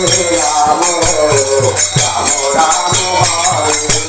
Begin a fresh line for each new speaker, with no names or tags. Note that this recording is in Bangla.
রাম রাম রাম হরে